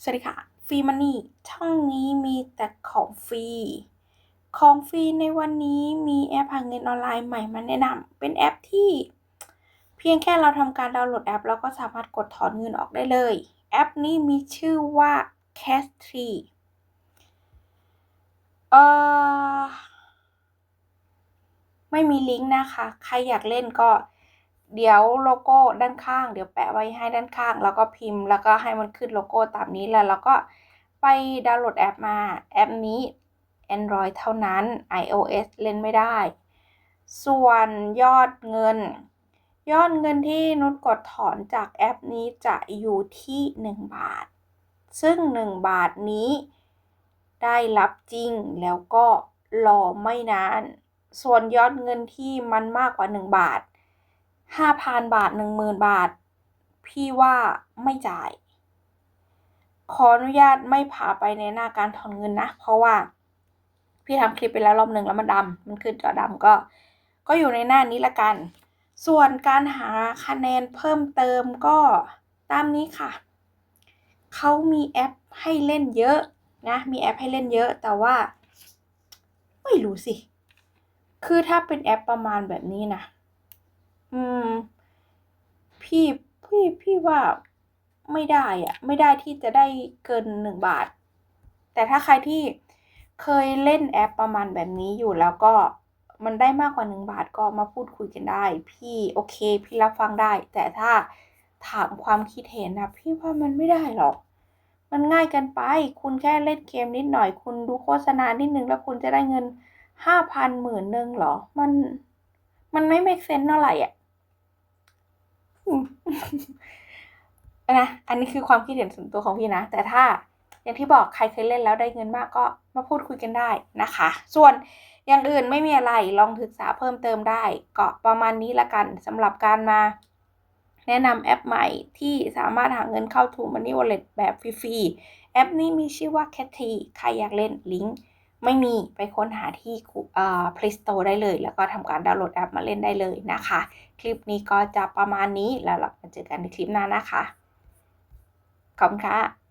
สวัสดีค่ะฟรีมันนี่ช่องนี้มีแต่ของฟรี ของฟรีในวันนี้มีแอปหาเงินออนไลน์ใหม่มาแนะนำเป็นแอปที่ เพียงแค่เราทำการดาวน์โหลดแอป เราก็สามารถกดถอนเงินออกได้เลย แอปนี้มีชื่อว่า Cash Tree เอ่อไม่มีลิงก์นะคะ ใครอยากเล่นก็ เดี๋ยวโลโก้ด้านข้าง เดี๋ยวแปะไว้ให้ด้านข้าง แล้วก็พิมพ์ แล้วก็ให้มันขึ้นโลโก้ตามนี้แล้วเราก็ไปดาวน์โหลดแอปมาแอปนี้ Android เท่านั้น iOS เล่นไม่ได้ ส่วนยอดเงิน ยอดเงินที่นุชกดถอนจากแอปนี้จะอยู่ที่ 1 บาท ซึ่ง 1 บาทนี้ ได้รับจริงแล้วก็รอไม่นาน ส่วนยอดเงินที่มันมากกว่า 1 บาท 5,000บาท10,000บาท พี่ว่าไม่จ่าย ขออนุญาตไม่พาไปในหน้าการถอนเงินนะ เพราะว่า พี่ทำคลิปไปแล้วรอบหนึ่งแล้วมันดำมันขึ้นจอดำก็ ก็อยู่ในหน้านี้ละกัน ส่วนการหาคะแนนเพิ่มเติมก็ตามนี้ค่ะ เขามีแอปให้เล่นเยอะนะ มีแอปให้เล่นเยอะ แต่ว่า ไม่รู้สิ คือถ้าเป็นแอปประมาณแบบนี้นะ อืม พี่พี่พี่ว่าไม่ได้อะไม่ได้ที่จะได้เกินหนึ่งบาท แต่ถ้าใครที่เคยเล่นแอปประมาณแบบนี้อยู่แล้วก็มันได้มากกว่าหนึ่งบาทก็มาพูดคุยกันได้ พี่โอเค พี่รับฟังได้ แต่ถ้าถามความคิดเห็นนะพี่ว่ามันไม่ได้หรอก มันง่ายเกินไป คุณแค่เล่นเกมนิดหน่อย คุณดูโฆษณานิดนึงแล้วคุณจะได้เงินห้าพันหมื่นหนึ่งหรอ มัน มันไม่ make sense เท่าไหร่อะ นะอันนี้คือความคิดเห็นส่วนตัวของพี่นะ แต่ถ้าอย่างที่บอกใครเคยเล่นแล้วได้เงินมากก็มาพูดคุยกันได้นะคะ ส่วนอย่างอื่นไม่มีอะไรลองศึกษาเพิ่มเติมได้ก็ประมาณนี้ละกันสำหรับการมา แนะนำแอปใหม่ที่สามารถหาเงินเข้า True Money Wallet แบบฟรีๆแอปนี้มีชื่อว่า c a t y ใครอยากเล่นลิงก์ ไม่มีไปค้นหาที่อ่า Play Store ได้เลย แล้วก็ทำการดาวน์โหลดแอปมาเล่นได้เลยนะคะ คลิปนี้ก็จะประมาณนี้แล้วเรามาเจอกันในคลิปหน้านะคะขอบคุณค่ะ